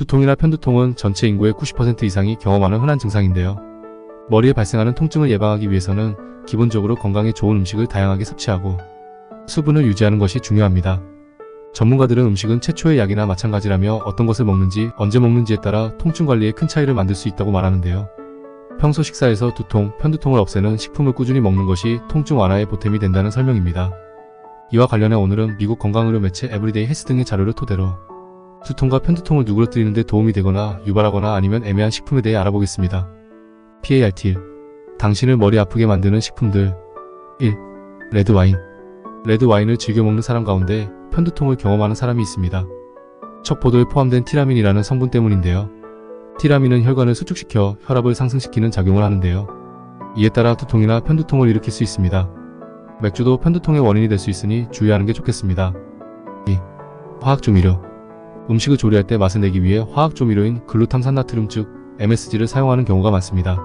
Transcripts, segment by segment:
두통이나 편두통은 전체 인구의 90% 이상이 경험하는 흔한 증상인데요. 머리에 발생하는 통증을 예방하기 위해서는 기본적으로 건강에 좋은 음식을 다양하게 섭취하고 수분을 유지하는 것이 중요합니다. 전문가들은 음식은 최초의 약이나 마찬가지라며 어떤 것을 먹는지 언제 먹는지에 따라 통증 관리에 큰 차이를 만들 수 있다고 말하는데요. 평소 식사에서 두통, 편두통을 없애는 식품을 꾸준히 먹는 것이 통증 완화에 보탬이 된다는 설명입니다. 이와 관련해 오늘은 미국 건강의료 매체 에브리데이 헬스 등의 자료를 토대로 두통과 편두통을 누그러뜨리는 데 도움이 되거나 유발하거나 아니면 애매한 식품에 대해 알아보겠습니다. PART 당신을 머리 아프게 만드는 식품들 1. 레드와인 레드와인을 즐겨 먹는 사람 가운데 편두통을 경험하는 사람이 있습니다. 척포도에 포함된 티라민이라는 성분 때문인데요. 티라민은 혈관을 수축시켜 혈압을 상승시키는 작용을 하는데요. 이에 따라 두통이나 편두통을 일으킬 수 있습니다. 맥주도 편두통의 원인이 될 수 있으니 주의하는 게 좋겠습니다. 2. 화학조미료 음식을 조리할 때 맛을 내기 위해 화학 조미료인 글루탐산나트륨 즉 MSG를 사용하는 경우가 많습니다.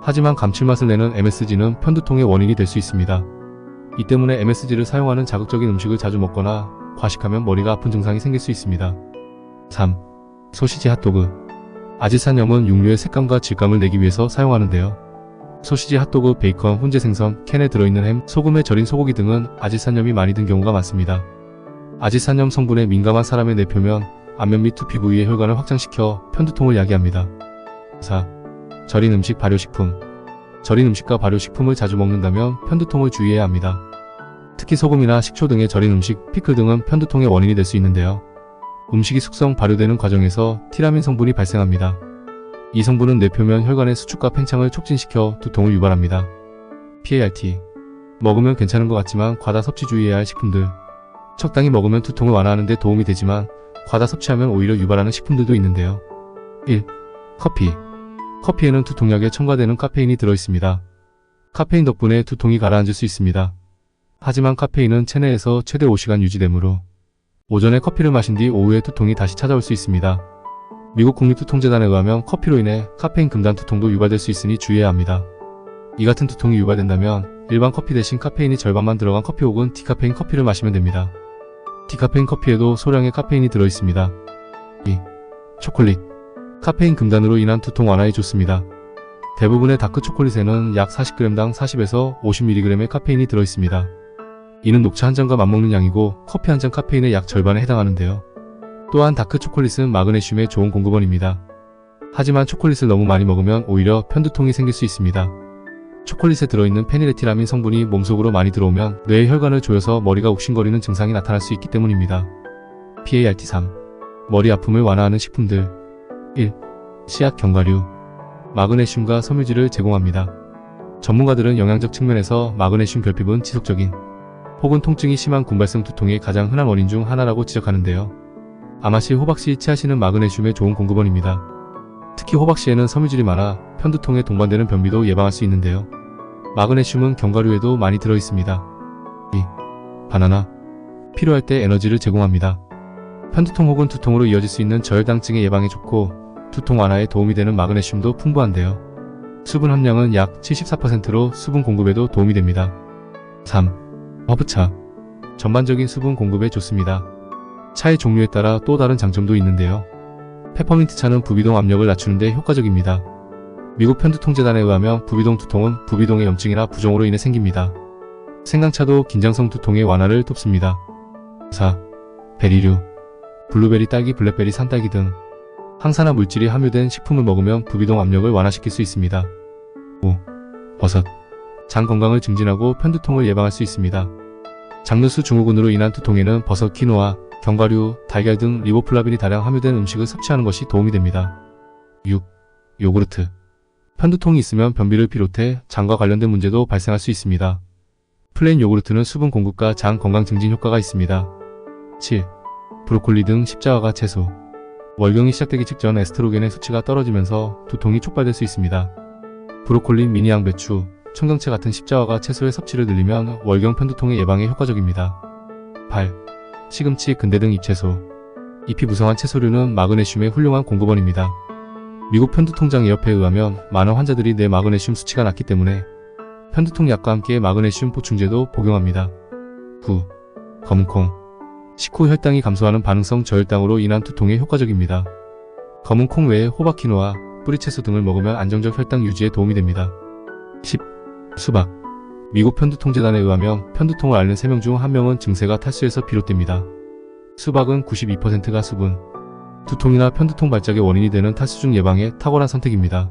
하지만 감칠맛을 내는 MSG는 편두통의 원인이 될 수 있습니다. 이 때문에 MSG를 사용하는 자극적인 음식을 자주 먹거나 과식하면 머리가 아픈 증상이 생길 수 있습니다. 3. 소시지 핫도그 아지산염은 육류의 색감과 질감을 내기 위해서 사용하는데요. 소시지 핫도그, 베이컨, 훈제 생선, 캔에 들어있는 햄, 소금에 절인 소고기 등은 아지산염이 많이 든 경우가 많습니다. 아지산염 성분에 민감한 사람의 뇌 표면, 안면 및 두피 부위의 혈관을 확장시켜 편두통을 야기합니다. 4. 절인 음식 발효식품 절인 음식과 발효식품을 자주 먹는다면 편두통을 주의해야 합니다. 특히 소금이나 식초 등의 절인 음식, 피클 등은 편두통의 원인이 될 수 있는데요. 음식이 숙성, 발효되는 과정에서 티라민 성분이 발생합니다. 이 성분은 뇌표면 혈관의 수축과 팽창을 촉진시켜 두통을 유발합니다. PART 먹으면 괜찮은 것 같지만 과다 섭취 주의해야 할 식품들 적당히 먹으면 두통을 완화하는 데 도움이 되지만 과다 섭취하면 오히려 유발하는 식품들도 있는데요. 1. 커피 커피에는 두통약에 첨가되는 카페인이 들어있습니다. 카페인 덕분에 두통이 가라앉을 수 있습니다. 하지만 카페인은 체내에서 최대 5시간 유지되므로 오전에 커피를 마신 뒤 오후에 두통이 다시 찾아올 수 있습니다. 미국 국립두통재단에 의하면 커피로 인해 카페인 금단 두통도 유발될 수 있으니 주의해야 합니다. 이 같은 두통이 유발된다면 일반 커피 대신 카페인이 절반만 들어간 커피 혹은 디카페인 커피를 마시면 됩니다. 디카페인 커피에도 소량의 카페인이 들어있습니다. 2. 초콜릿 카페인 금단으로 인한 두통 완화에 좋습니다. 대부분의 다크 초콜릿에는 약 40g당 40에서 50mg의 카페인이 들어있습니다. 이는 녹차 한 잔과 맞먹는 양이고 커피 한 잔 카페인의 약 절반에 해당하는데요. 또한 다크 초콜릿은 마그네슘의 좋은 공급원입니다. 하지만 초콜릿을 너무 많이 먹으면 오히려 편두통이 생길 수 있습니다. 초콜릿에 들어있는 페니레티라민 성분이 몸속으로 많이 들어오면 뇌의 혈관을 조여서 머리가 욱신거리는 증상이 나타날 수 있기 때문입니다. PART3 머리 아픔을 완화하는 식품들 1. 씨앗 견과류 마그네슘과 섬유질을 제공합니다. 전문가들은 영양적 측면에서 마그네슘 결핍은 지속적인 혹은 통증이 심한 군발성 두통의 가장 흔한 원인 중 하나라고 지적하는데요. 아마씨, 호박씨, 치아씨는 마그네슘의 좋은 공급원입니다. 특히 호박씨에는 섬유질이 많아 편두통에 동반되는 변비도 예방할 수 있는데요. 마그네슘은 견과류에도 많이 들어있습니다. 2. 바나나 필요할 때 에너지를 제공합니다. 편두통 혹은 두통으로 이어질 수 있는 저혈당증의 예방에 좋고 두통 완화에 도움이 되는 마그네슘도 풍부한데요. 수분 함량은 약 74%로 수분 공급에도 도움이 됩니다. 3. 허브차 전반적인 수분 공급에 좋습니다. 차의 종류에 따라 또 다른 장점도 있는데요. 페퍼민트 차는 부비동 압력을 낮추는데 효과적입니다. 미국 편두통재단에 의하면 부비동 두통은 부비동의 염증이나 부종으로 인해 생깁니다. 생강차도 긴장성 두통의 완화를 돕습니다. 4. 베리류 블루베리, 딸기, 블랙베리, 산딸기 등 항산화 물질이 함유된 식품을 먹으면 부비동 압력을 완화시킬 수 있습니다. 5. 버섯 장 건강을 증진하고 편두통을 예방할 수 있습니다. 장누수 증후군으로 인한 두통에는 버섯, 키노아, 견과류, 달걀 등 리보플라빈이 다량 함유된 음식을 섭취하는 것이 도움이 됩니다. 6. 요구르트 편두통이 있으면 변비를 비롯해 장과 관련된 문제도 발생할 수 있습니다. 플레인 요구르트는 수분 공급과 장 건강 증진 효과가 있습니다. 7. 브로콜리 등 십자화가 채소 월경이 시작되기 직전 에스트로겐의 수치가 떨어지면서 두통이 촉발될 수 있습니다. 브로콜리, 미니 양 배추, 청경채 같은 십자화가 채소의 섭취를 늘리면 월경 편두통의 예방에 효과적입니다. 8. 시금치, 근대 등 잎채소 잎이 무성한 채소류는 마그네슘의 훌륭한 공급원입니다. 미국 편두통장 예협회에 의하면 많은 환자들이 뇌 마그네슘 수치가 낮기 때문에 편두통 약과 함께 마그네슘 보충제도 복용합니다. 9. 검은콩 식후 혈당이 감소하는 반응성 저혈당으로 인한 두통에 효과적입니다. 검은콩 외에 호박키노와 뿌리채소 등을 먹으면 안정적 혈당 유지에 도움이 됩니다. 10. 수박 미국 편두통재단에 의하면 편두통을 앓는 3명 중 1명은 증세가 탈수에서 비롯됩니다. 수박은 92%가 수분, 두통이나 편두통 발작의 원인이 되는 타수증 예방에 탁월한 선택입니다.